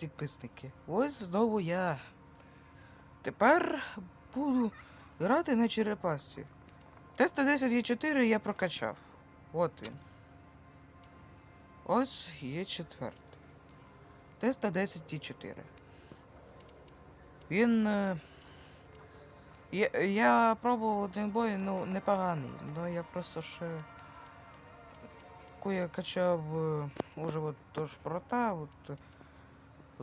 підписники. Ось знову я. Тепер буду грати на черепасі. Т-110 Е4 я прокачав. От він. Ось є четвертий. Т-110 Е4. Він. е, Я, я пробував один бой, ну, непоганий. Ну я просто ще. Я качав е, уже от тож прота, от, е,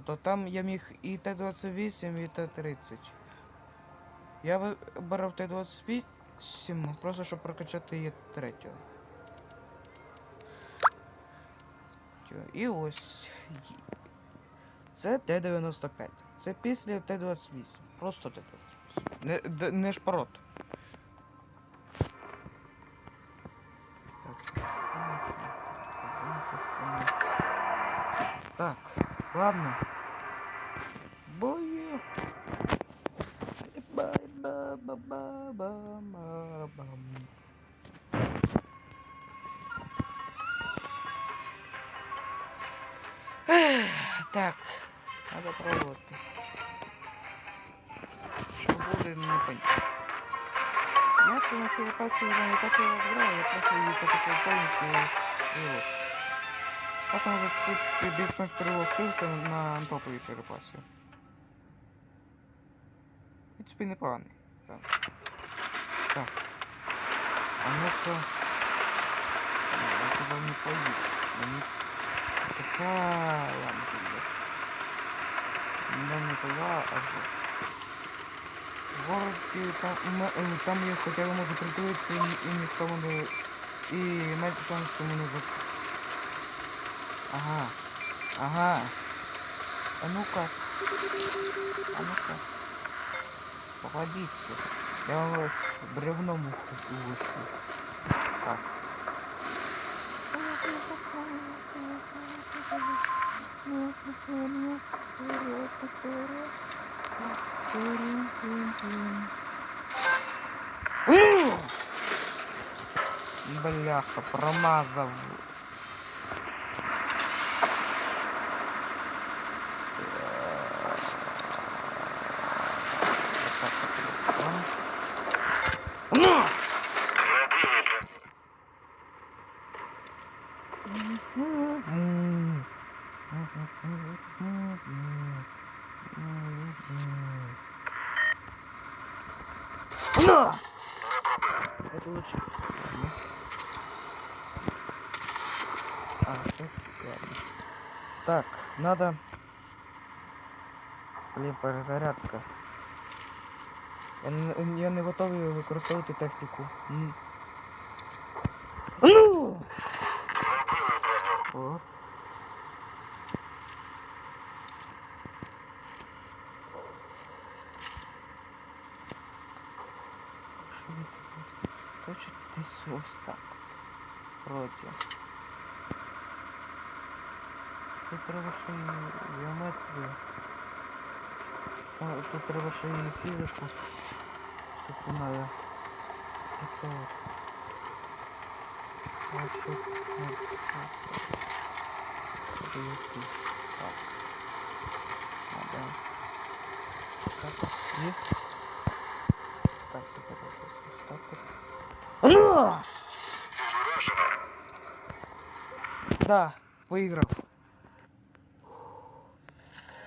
то там я міг і Т-28, і Т-30. Я вибрав Т-28, просто щоб прокачати її третього. І ось. Це Т-95. Це після Т-28. Просто Т-28. Не, не шпорот. То на черепасі вже не перший раз граю, я просто її покачав повністю і, і от. А там вже чуть більш-менш переловчився на антоповій черепасі. В принципі, непоганий. Так. Так. А ну-ка. Ні, я туди не поїду. Мені. Хоча. Ладно, поїду. Не не туди, а вот. Городі там, е, там я хоча б можу притулитися і, і ніхто мене. І менше шанс, що мене за. Ага. Ага. А ну-ка. А ну-ка. Погодите. Я вас бревном угощу. Так. Бляха, промазав. Вот так вот хорошо. Ну! На! Это лучше. Ладно. А, так, ладно. Так, надо... Блін, перезарядка. Я не, я не готовий використовувати техніку. М. Ну! О. Точить десь ось так. Вроді. Тут треба ще і геометрію. Та- Тут треба ще і фізику. Щоб вона я. Просто от. А що? Ну, Це якийсь. Так. Надо. Так от. Є. Так, це зараз ось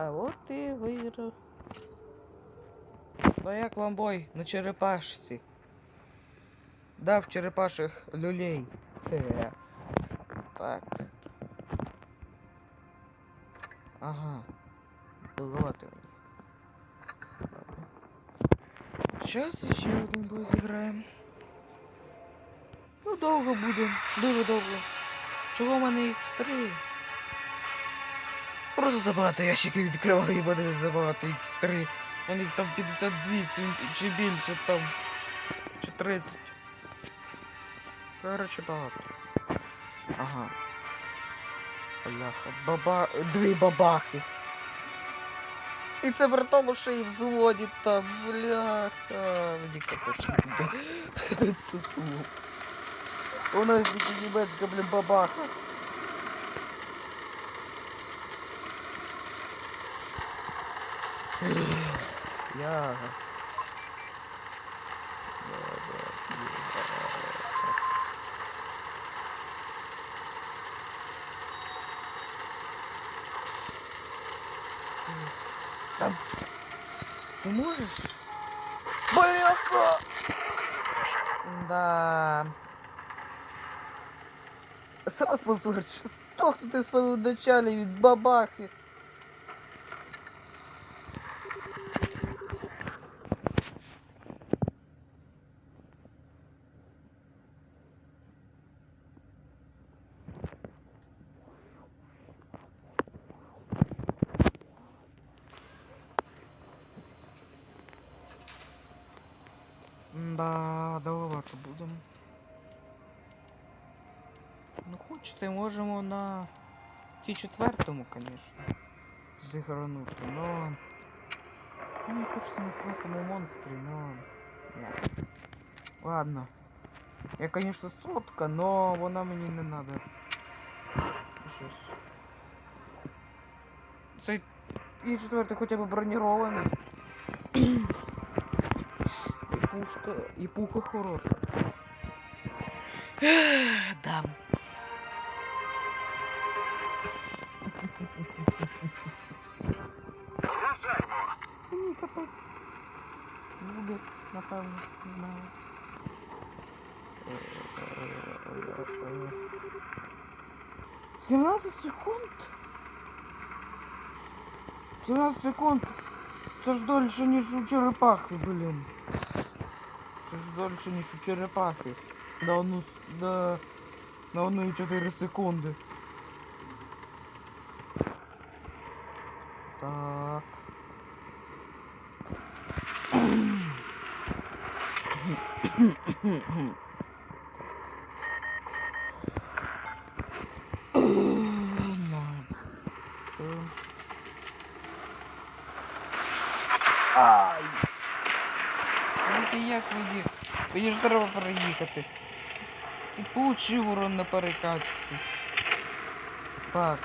А от і виграв. Ну як вам бой на черепашці? Дав черепаших люлей. Так. Ага. Довголати вони. Ладно. Зараз ще один бой зіграємо. Ну, довго буде. Дуже довго. Чого в мене X3? Просто забагато ящиків відкриваю і буде забагато X3. У них там 58 чи більше там. Чи 30. Короче, багато. Ага. Бляха. Баба. Дві бабахи. І це при тому, що і в зводі там, бляха. Мені капець. У нас тільки німецька, блін, бабаха. Я. Там. Ты можешь? Бляха! Да. Саме позорче. Стохнути в самому началі від бабахи. можемо на ті четвертому, звісно. Зігранути, но. Мені хочеться на хвостому монстрі, но. Ні. Ладно. Я, конечно, сотка, но вона мені не надо. Щось. Цей і четвертий хоча б бронірований. І пушка, і пуха хороша. Да. напевно, не знаю. Сімнадцять секунд? 17 секунд. Це ж дольше, ніж у черепахи, блін. Це ж дольше, ніж у черепахи. На одну, с- на, на одну і 4 секунди. Так. Ай! Ну ти як мені? Мені ж треба переїхати. Ти получив урон на перекатці. Так.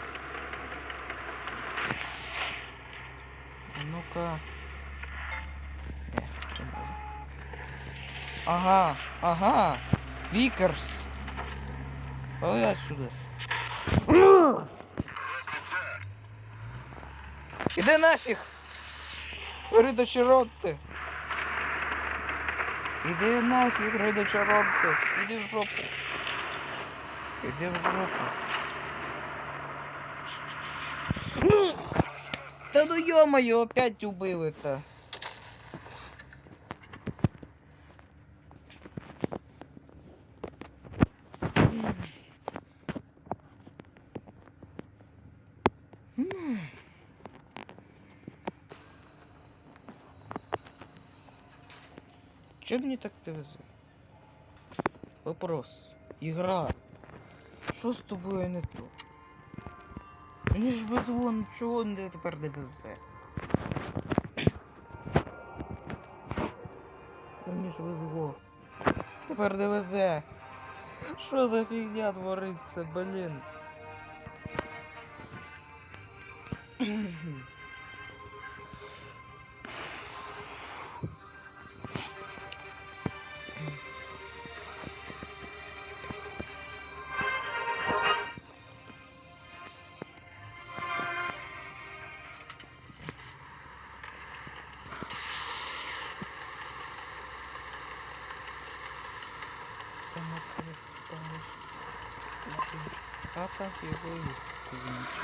Ну-ка. Е, не можу. Ага, ага. Вікерс. Ой, отсюда. Іди нафіг! Рида Чаротте! Іди нафіг, Рида Чаротте! Іди в жопу! Іди в жопу! Та ну ё-моё, опять убили-то! Чё мне так ти везе? Вопрос. Ігра. Що з тобою не то? Мені ж везло, нічого не тепер не везе. Мені ж везло. Тепер не везе. Що за фігня твориться, блін? так його і кузніч.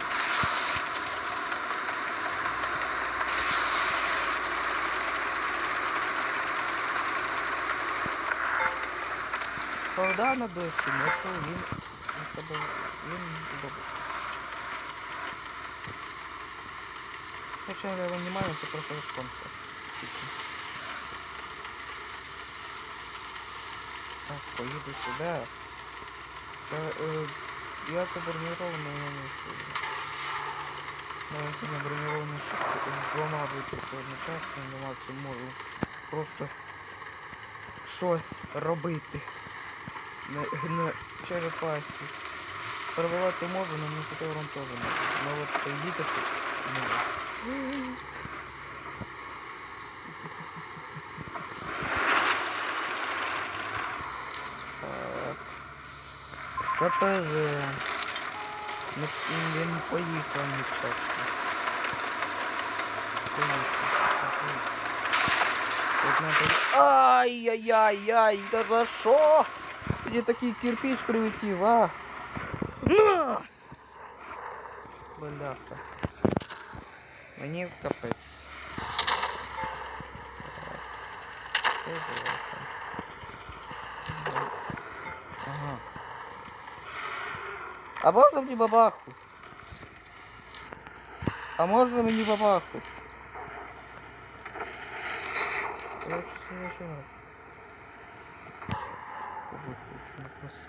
Богдана досі не то він собою. Він бабуся. Хоча я не маю, це просто сонце. світить. Так, поїду сюди. Це, я то бронірований, я не. Навіть це не бронірований, щоб двома бути одночасно, нема це можу просто щось робити. На, на черепасі. Перебувати можу, але не фотографом теж. Ну от їхати КПЗ. Не, він не поїхав нечасно. Поїхав. поїхав. Тут надо... Ай-яй-яй-яй, да за що? Тоді такий кирпич прилетів, а? На! Бляха. Мені капець. Так. Ти А можна мені бабаху? А можна мені бабаху? Я хочу ну просто.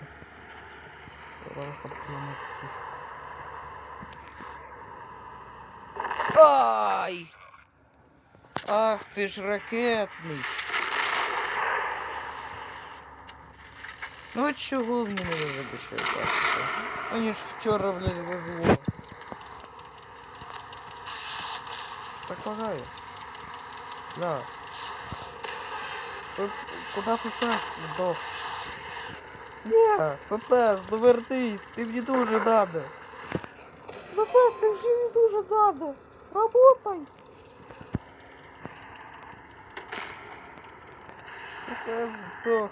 Ай! Ах ти ж ракетний. Ну от чого мені не забичає бачити? Мені ж вчора, блядь, везло. Що так лагає? Да. Тут куда ППС здох? Не, ППС, довертись, ти мені дуже надо. ППС, ти вже не дуже надо. Работай. ППС здох.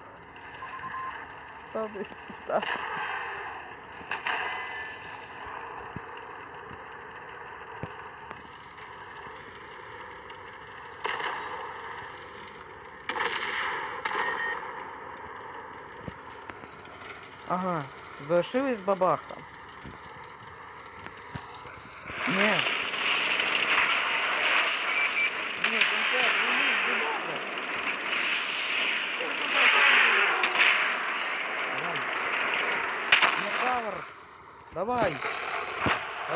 Та десь так. Ага, залишились бабаха.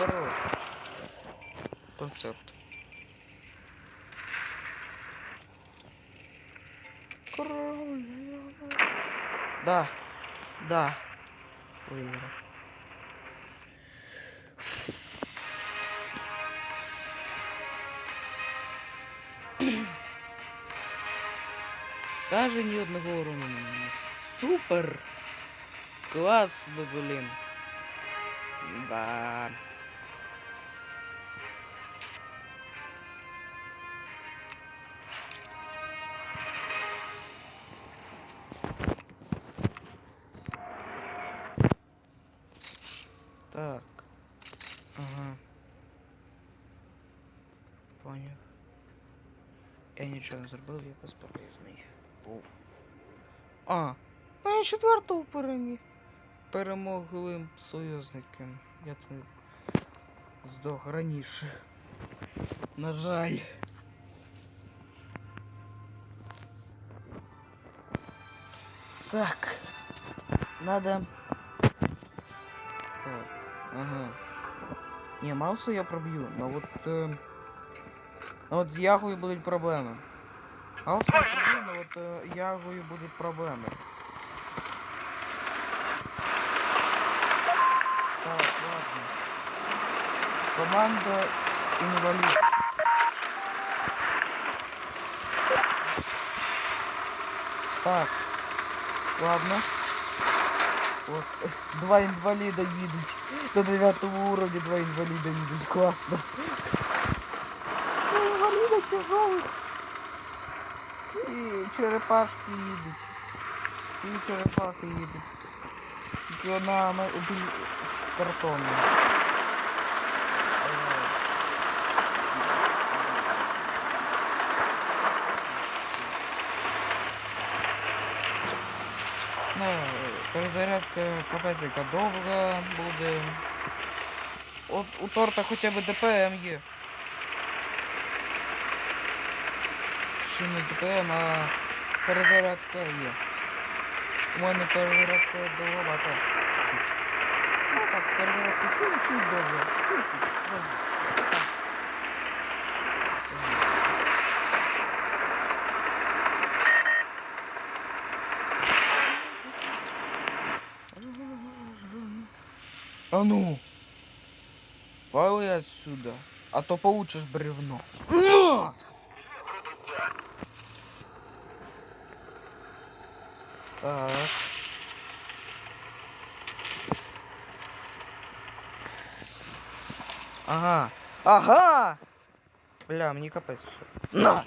Хорош. Концепт. Король. Да. Да. Выиграл. Даже ні одного урону не нанес. Супер! Класно, блін. Да. Ага. Поняв. Я нічого не зробив, я безполезний. Був. А, ну я четвертого переміг. Перемогли союзники. Я то здох раніше. На жаль. Так. Надо. Так. Ага. Не, Мауса я проб'ю, но вот. Е... Ну от з Ягою будуть проблеми. Мауса я проб'ю, но от е, Ягою будуть проблеми. Так, ладно. Команда інвалід. Так. Ладно. От два інваліда їдуть. На дев'ятому уровні два інваліда їдуть. Класно. Два інваліда тяжелых. І черепашки їдуть. І черепахи їдуть. Тільки одна ме- біль... картонна. зарядка капець яка довга буде. От у торта хоча б ДПМ є. Чи не ДПМ, а перезарядка є. У мене перезарядка довговата. Чуть-чуть. Ну так, перезарядка чуть-чуть довго. Чуть-чуть. А ну! Вали отсюда, а то получишь бревно. Так. Ага. Ага! Бля, мені капець все. На!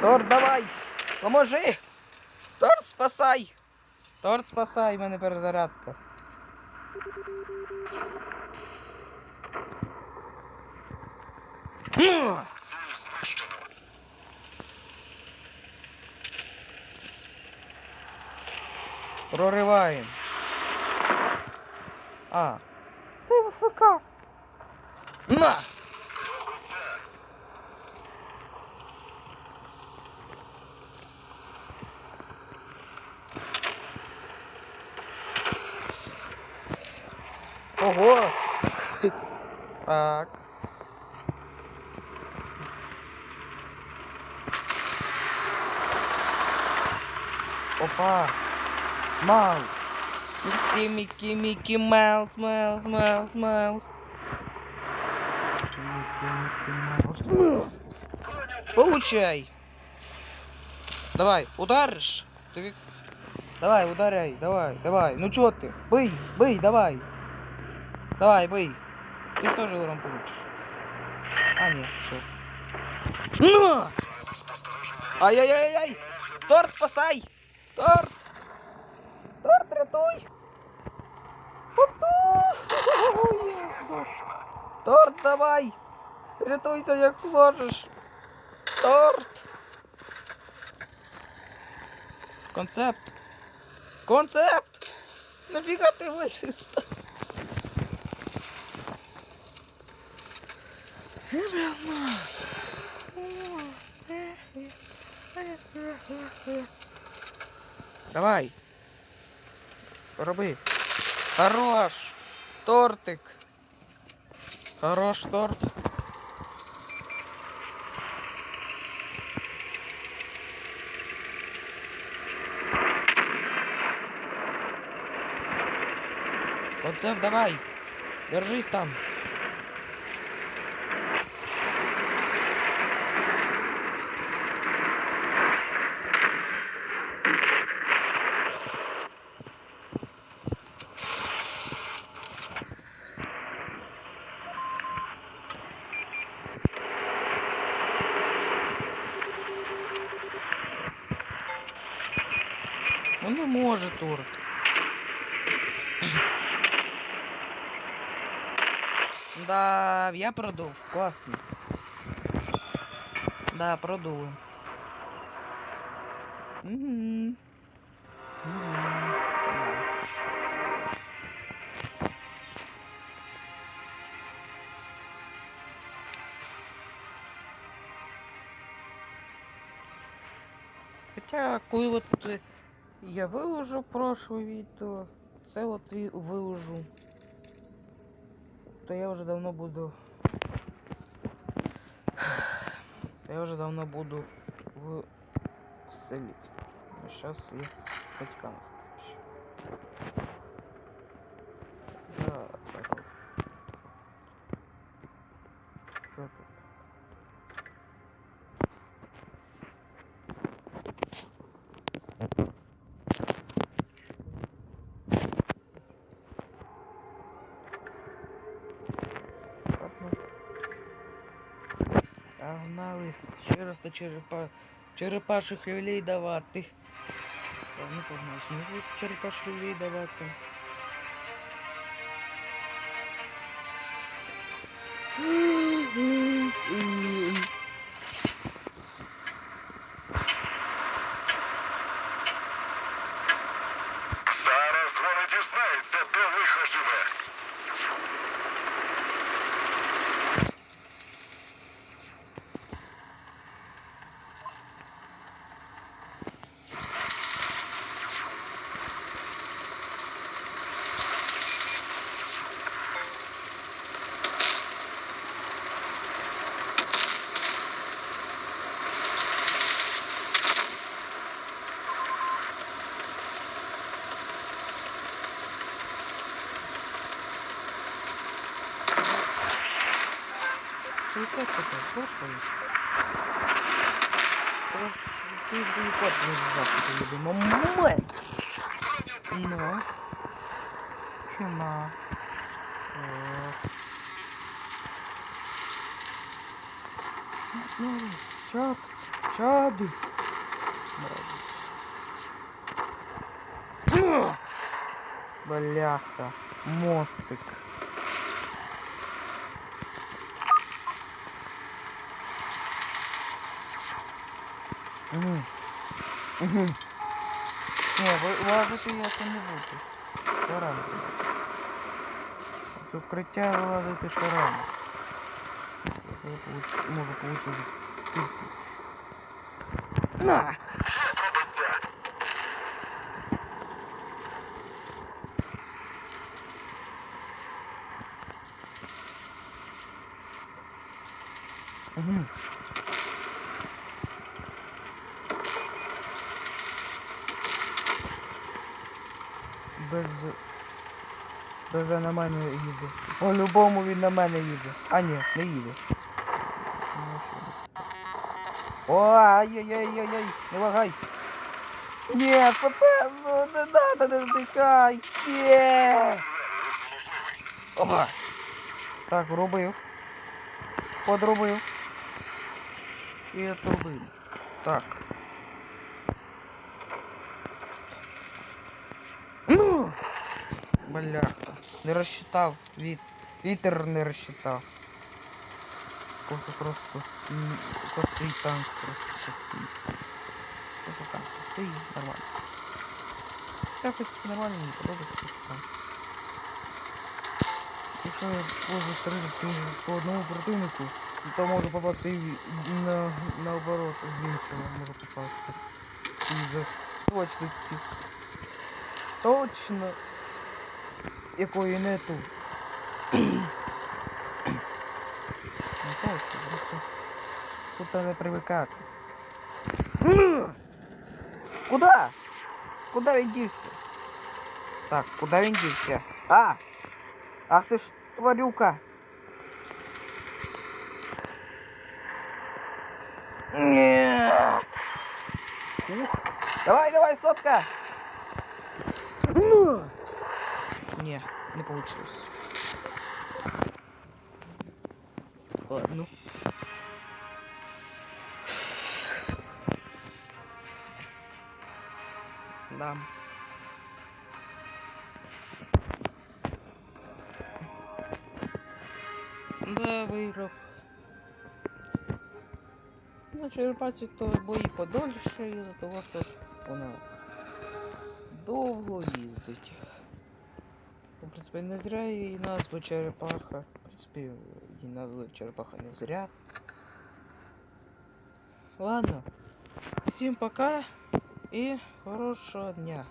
Торт, давай! Поможи! Торт спасай! Торт спасай, в мене перезарядка. Прориваємо. А. Це ВФК. На! Ого! Так. Опа! Маус! Микки, Микки, Микки, Маус, Маус, Маус, Маус. Микки, Микки, Маус. Получай! Давай, ударишь? Ты Давай, ударяй, давай, давай. Ну чё ты? Бей, бей, давай. Давай, бей. Ты что же урон получишь? А, нет, все. На! Ай-яй-яй-яй! Торт спасай! Торт! Торт, рятуй! Торт давай! Рятуйся, як зможеш! Торт! Концепт! Концепт! Нафіга ти виліз? Давай. Роби. Хорош. Тортик. Хорош торт. Концепт, давай. Держись там. Продул. Классно. Да, продул. Угу. Хотя, коли от е, я виложу прошлое відео, це от і виложу, то я вже давно буду. То я уже давно буду в селе. Сейчас и з батьками Погнали ще раз до черепа... черепаших люлей давати. Ладно, погнали. Не черепаших люлей давати. Зараз 60 тепер, можеш поїхати? Тож, ти ж мені код не завтра любий момент. Ну. Чума. Так. Ну, чад. Чад. Молодець. Бляха. Мостик. Угу. Угу. Не, лазити я це не буду. Рано. З укриття вилазити получ- можу получити кирпич. На! Є пробиття. Угу. Без... Без на мене їде. По-любому він на мене їде. А ні, не їде. О, ай-яй-яй-яй-яй, не вагай. Ні, ну не надо, не здихай. Двері. Опа. Так, врубив. Подрубив. І отрубив. Так. Ну! Бляха. Не розчитав. Віт... Вітер не розчитав. Сколько просто... Косий танк, просто косий. Просто танк косий, нормально. Я в принципі нормально, мені подобається просто танк. Якщо я можу стріляти по одному противнику, то можу попасти і на, наоборот, в іншого можу попасти. Із-за точності. Точність, якої нету. Не точно, просто тут треба привикати. Куда? Куда він дівся? Так, куда він дівся? А! Ах ти ж тварюка. Ні. Ух. Давай, давай, сотка. Не, не получилось. Ладно. Да. Да, виграв. На черепаці то бої подольше із-за того, що вона довго їздить. В принципі, не зря її назву черепаха. В принципі, її назву черепаха не зря. Ладно. Всім пока і хорошого дня.